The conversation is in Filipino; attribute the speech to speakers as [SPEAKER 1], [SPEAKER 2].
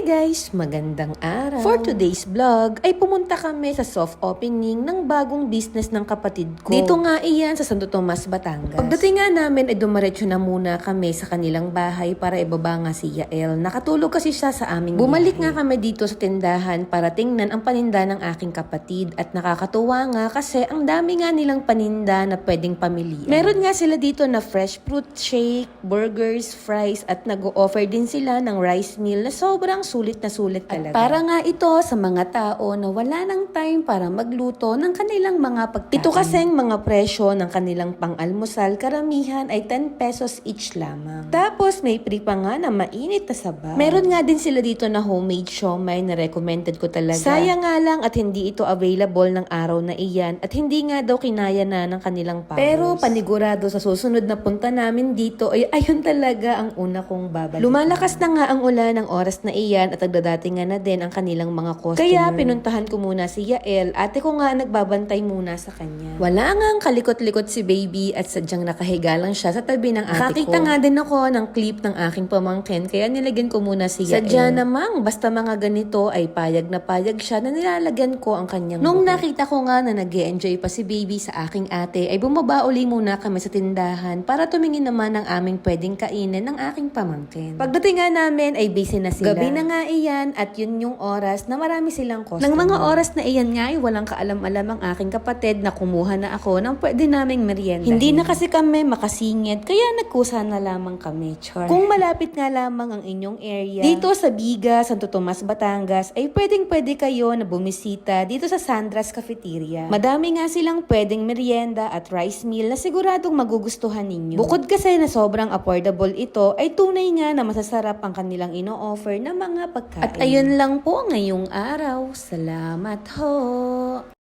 [SPEAKER 1] Hi guys! Magandang araw! For today's vlog ay pumunta kami sa soft opening ng bagong business ng kapatid ko. Dito nga iyan sa Santo Tomas, Batangas. Pagdating nga namin ay dumaretso na muna kami sa kanilang bahay para ibaba nga si Yael. Nakatulog kasi siya sa aming Bumalik nga kami dito sa tindahan para tingnan ang paninda ng aking kapatid at nakakatuwa nga kasi ang dami nga nilang paninda na pwedeng pamilian. Meron nga sila dito na fresh fruit shake, burgers, fries at nag-o-offer din sila ng rice meal na sobrang sulit na sulit talaga. At para nga ito sa mga tao na wala ng time para magluto ng kanilang mga pagkain. Ito kasing mga presyo ng kanilang pang-almusal karamihan ay 10 pesos each lamang. Tapos may free pa nga na mainit na sabaw. Meron nga din sila dito na homemade siomay na recommended ko talaga. Sayang nga lang at hindi ito available ng araw na iyan at hindi nga daw kinaya na ng kanilang powers. Pero panigurado sa susunod na punta namin dito ay ayun talaga ang una kong babalik. Lumalakas na nga ang ulan ng oras na iyan at nagdadatingan na din ang kanilang mga customer. Kaya pinuntahan ko muna si Yael. Ate ko nga nagbabantay muna sa kanya. Wala nga ang kalikot-likot si baby at sadyang nakahiga lang siya sa tabi ng ate
[SPEAKER 2] Nakakita
[SPEAKER 1] ko. nga din ako ng clip ng aking pamangkin kaya nilagyan ko muna si Yael. Sadya namang basta mga ganito ay payag na payag siya na nilalagyan ko ang kanyang Nung
[SPEAKER 2] buhok.
[SPEAKER 1] nakita ko nga na nag enjoy pa si baby sa aking ate ay bumaba uli muna kami sa tindahan para tumingin naman ng aming pwedeng kainin ng aking pamangkin. Pagdating nga namin ay busy na sila. Gabi na nga iyan at yun yung oras na marami silang customer. Nang mga oras na iyan nga ay walang kaalam-alam ang aking kapatid na kumuha na ako ng pwede naming merienda. Hindi na kasi kami makasingit kaya nagkusa na lamang kami. Char. Kung malapit nga lamang ang inyong area, dito sa Biga, Santo Tomas, Batangas, ay pwedeng pwede kayo na bumisita dito sa Sandra's Cafeteria. Madami nga silang pwedeng merienda at rice meal na siguradong magugustuhan ninyo. Bukod kasi na sobrang affordable ito, ay tunay nga na masasarap ang kanilang ino-offer na mga pagkain. At ayun lang po ngayong araw. Salamat ho!